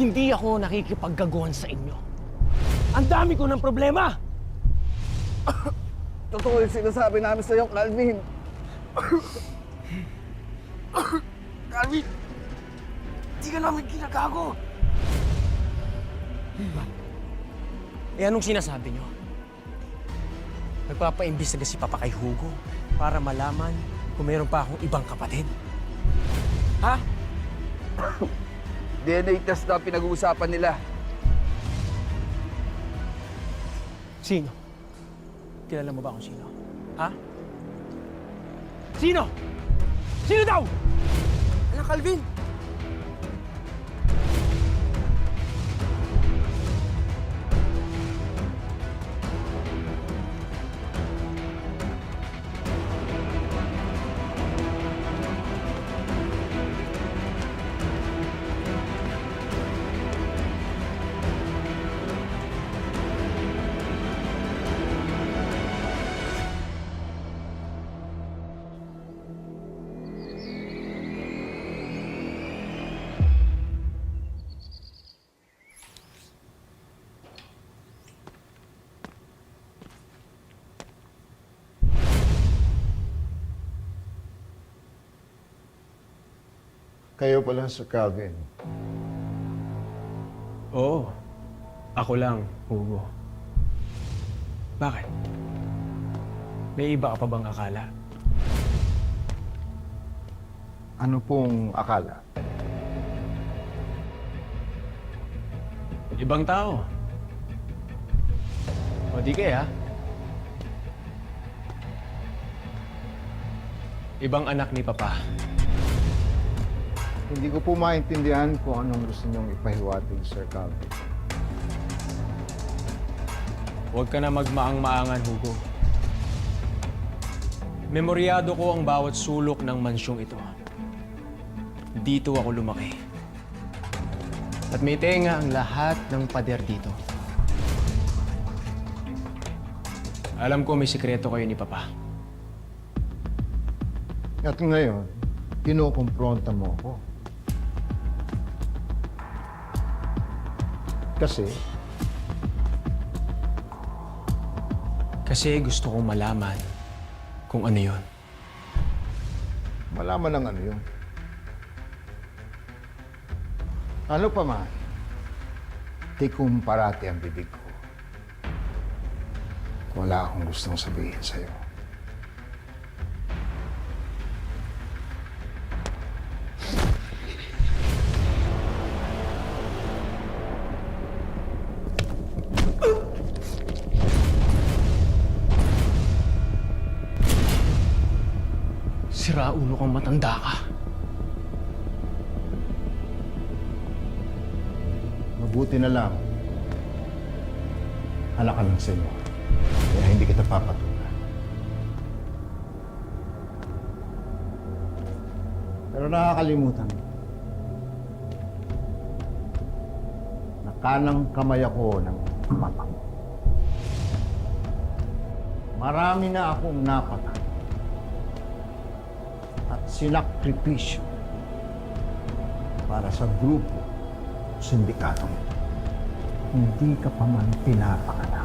Hindi ako nakikipaggaguhan sa inyo. Ang dami ko ng problema! Totoo yung sinasabi namin sa'yo, Calvin. Calvin! Hindi ka namin ginagago! Eh anong sinasabi nyo? Nagpapaimbestiga si Papa kay Hugo para malaman kung meron pa akong ibang kapatid. Ha? DNA test na pinag-uusapan nila. Sino? Kilala mo ba kung sino? Ha? Sino? Sino daw? Anak Calvin! Kayo pala, Sir Calvin. Oo. Ako lang, Hugo. Bakit? May iba ka pa bang akala? Ano pong akala? Ibang tao. O di kaya? Ibang anak ni Papa. Hindi ko po maintindihan kung anong gusto niyong ipahiwatig, Sir Calvin. Huwag ka na magmaang-maangan, Hugo. Memoryado ko ang bawat sulok ng mansyong ito. Dito ako lumaki. At may tenga ang lahat ng pader dito. Alam ko may sikreto kayo ni Papa. At ngayon, kinukumpronta mo ako. Kasi, Kasi gusto kong malaman kung ano yon. malaman ng ano yun. Ano pa man, tikum parati ang bibig ko. Wala akong gustong sabihin sa'yo. Sira ulo kang matanda ka. Mabuti na lang. Anak ka lang sa inyo. Kaya hindi kita papatulan. Pero nakakalimutan mo. Nakanang kamay ako ng mata mo. Marami na akong napatay. At sinakripisyo para sa grupo sindikato. Hindi ka pa man pinapangalan.